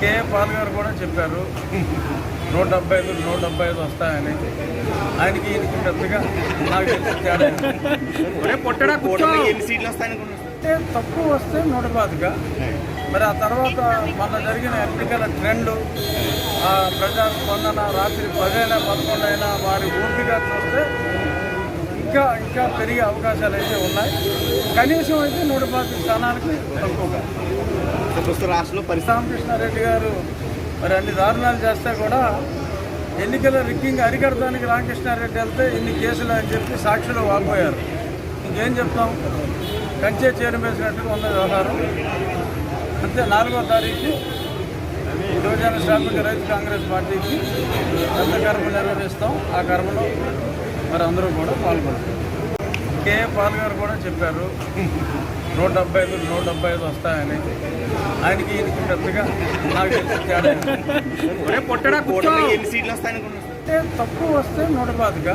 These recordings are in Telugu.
కే పాల్ గారు కూడా చెప్పారు నూట డెబ్బై ఐదు నూట డెబ్బై ఐదు వస్తాయని. ఆయనకి ఈయనకి పెద్దగా నాకు తెలిసి తేడా ఎన్ని సీట్లు అంటే తక్కువ వస్తే నూట పాతిక. మరి ఆ తర్వాత మొన్న జరిగిన ఎన్నికల ట్రెండ్ ఆ ప్రజా స్పందన రాత్రి పదైనా పదకొండు అయినా వారి ఓపిక చూస్తే ఇంకా ఇంకా పెరిగే అవకాశాలు అయితే ఉన్నాయి. కనీసం అయితే నూట పాతిక స్థానానికి తక్కువగా. ప్రస్తుత రాష్ట్రంలో పరిస్థితి. రామకృష్ణారెడ్డి గారు మరి అన్ని దారుణాలు చేస్తే కూడా ఎన్నికల రిక్కింగ్ అరికడటానికి రామకృష్ణారెడ్డి వెళ్తే ఇన్ని కేసులు అని చెప్పి సాక్షులు వాపోయారు. ఇంకేం చెప్తాం? కంచే చేరమేసినట్టుగా ఉన్న వ్యవహారం. అంతే నాలుగో తారీఖు యువజన శ్రామిక రైతు కాంగ్రెస్ పార్టీకి పెద్ద కర్మ నిర్వహిస్తాం. ఆ కర్మలో మరి అందరూ కూడా పాల్గొంటారు. కేఏ పాల్ గారు కూడా చెప్పారు. నూట డెబ్బై ఐదు నూట డెబ్బై ఐదు వస్తాయని ఆయనకి ఈయనకి పెద్దగా నాకు తెలిసి తేడా ఎన్ని సీట్లు అంటే తక్కువ వస్తే నూట పాతిక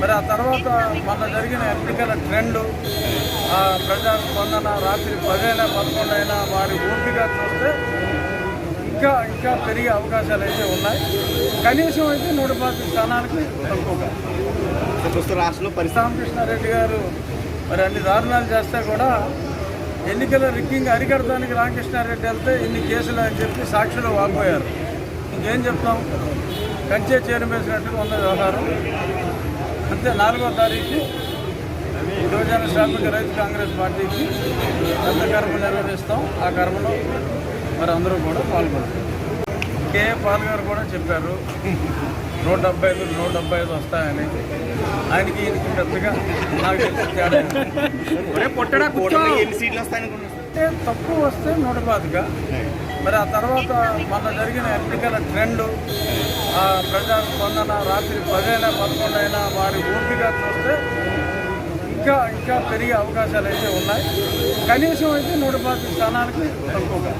మరి ఆ తర్వాత మొన్న జరిగిన ఎన్నికల ట్రెండ్ ఆ ప్రజా స్పందన రాత్రి పదైనా పదకొండు అయినా వారి ఓపిక చూస్తే ఇంకా ఇంకా పెరిగే అవకాశాలు అయితే ఉన్నాయి. కనీసం అయితే నూట పాతిక స్థానానికి తక్కువగా రాష్ట్రంలో పరిస్థితి? రామకృష్ణారెడ్డి గారు మరి అన్ని దారుణాలు చేస్తే కూడా ఎన్నికల రిక్కింగ్ అరికడటానికి రామకృష్ణారెడ్డి వెళ్తే ఇన్ని కేసులు అని చెప్పి సాక్షులు వాగిపోయారు ఇంకేం చెప్తాం? కంచే చేరమేసినట్టుగా ఉన్న వ్యవహారం. అంతే నాలుగో తారీఖు యువజన శ్రామిక రైతు కాంగ్రెస్ పార్టీకి పెద్ద కర్మ నిర్వహిస్తాం ఆ కర్మలో మరి అందరూ కూడా పాల్గొంటారు. కే పాల్ గారు కూడా చెప్పారు. నూట డెబ్బై ఐదు నూట డెబ్బై ఐదు వస్తాయని. ఆయనకి ఈయనకి పెద్దగా నాకు తెలిసి తేడా ఎన్ని సీట్లు తక్కువ వస్తే నూట పాతిక మరి ఆ తర్వాత మొన్న జరిగిన ఎన్నికల ట్రెండ్ ఆ ప్రజా స్పందన రాత్రి పదైనా పదకొండు అయినా వారి ఓపిక చూస్తే ఇంకా ఇంకా పెరిగే అవకాశాలు అయితే ఉన్నాయి. కనీసం అయితే నూట పాతిక స్థానానికి తక్కువగా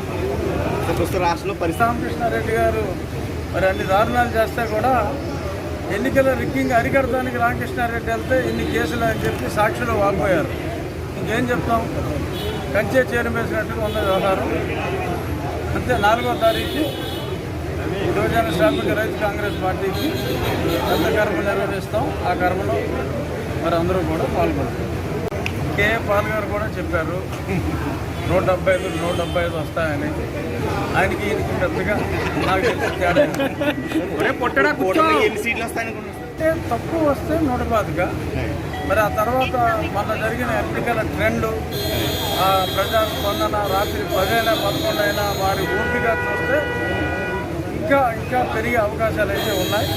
రాష్ట్రంలో పరిస్థితి? రామకృష్ణారెడ్డి గారు మరి అన్ని దారుణాలు చేస్తే కూడా ఎన్నికల రిక్కింగ్ అరికడటానికి రామకృష్ణారెడ్డి వెళ్తే ఇన్ని కేసులు అని చెప్పి సాక్షులు వాపోయారు. ఇంకేం చెప్తాం? కంచే చేరమేసినట్టుగా ఉన్న వ్యవహారం. అంతే నాలుగో తారీఖు యువజన శ్రామిక రైతు కాంగ్రెస్ పార్టీకి పెద్ద కర్మ నిర్వహిస్తాం. ఆ కర్మలో మరి అందరూ కూడా పాల్గొంటారు. కే. పాల్ గారు కూడా చెప్పారు. నూట డెబ్బై ఐదు నూట డెబ్బై ఐదు వస్తాయని. ఆయనకి ఈయనకి పెద్దగా నాకు తేడా ఎన్ని సీట్లు తక్కువ వస్తే నూట మరి ఆ తర్వాత మొన్న జరిగిన ఎన్నికల ట్రెండ్ ఆ ప్రజా స్పందన రాత్రి పదైనా పదకొండు అయినా వారి ఓపిక చూస్తే ఇంకా ఇంకా పెరిగే అవకాశాలు అయితే ఉన్నాయి.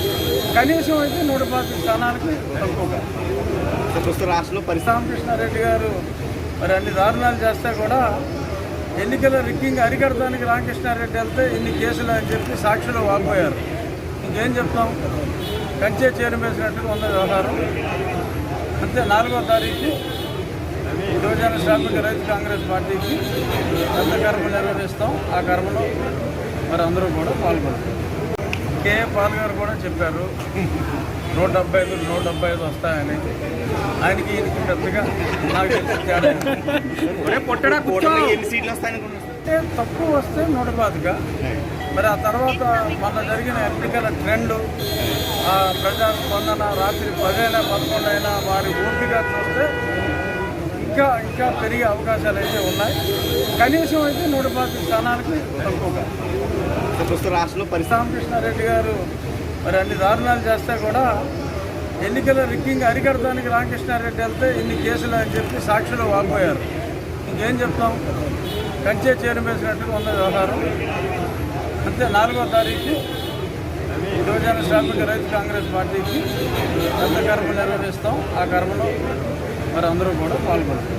కనీసం అయితే నూట పాతిక స్థానానికి తక్కువగా. రాష్ట్రంలో పరిస్థితి? రామకృష్ణారెడ్డి గారు మరి అన్ని దారుణాలు చేస్తే కూడా ఎన్నికల రిగ్గింగ్ అరికడటానికి రామకృష్ణారెడ్డి వెళ్తే ఇన్ని కేసులు అని చెప్పి సాక్షులు వాగిపోయారు ఇంకేం చెప్తాం? కంచే చేరమేసినట్టుగా ఉన్న వ్యవహారం. అంతే నాలుగో తారీఖు యువజన శ్రామిక రైతు కాంగ్రెస్ పార్టీకి పెద్ద కర్మ నిర్వహిస్తాం. ఆ కర్మలో మరి అందరూ కూడా పాల్గొంటారు. కే. పాల్ గారు కూడా చెప్పారు. నూట డెబ్బై ఐదు నూట డెబ్బై ఐదు వస్తాయని ఆయనకి ఈయనకి పెద్దగా నాకు తెలిసి తేడా ఏం లేదు. కూటమి ఎన్ని సీట్లు వస్తాయనుకుంటున్నారు అంటే తక్కువ వస్తే నూట పాతిక మరి ఆ తర్వాత మొన్న జరిగిన ఎన్నికల ట్రెండ్ ఆ ప్రజా స్పందన రాత్రి పదైనా పదకొండు అయినా వారి ఓపిక చూస్తే ఇంకా ఇంకా పెరిగే అవకాశాలు అయితే ఉన్నాయి. కనీసం అయితే నూట పాతిక స్థానానికి తక్కువగా రాష్ట్రంలో పరిస్థితి? రామకృష్ణారెడ్డి గారు మరి అన్ని దారుణాలు చేస్తే కూడా ఎన్నికల రిక్కింగ్ అరికడటానికి రామకృష్ణారెడ్డి వెళ్తే ఇన్ని కేసులు అని చెప్పి సాక్షులు వాపోయారు. ఇంకేం చెప్తాం? కంచే చేరమేసినట్టుగా ఉన్న వ్యవహారం. అంతే నాలుగో తారీఖు యువజన శ్రామిక రైతు కాంగ్రెస్ పార్టీకి పెద్ద కర్మ నిర్వహిస్తాం ఆ కర్మలో మరి అందరూ కూడా పాల్గొంటారు.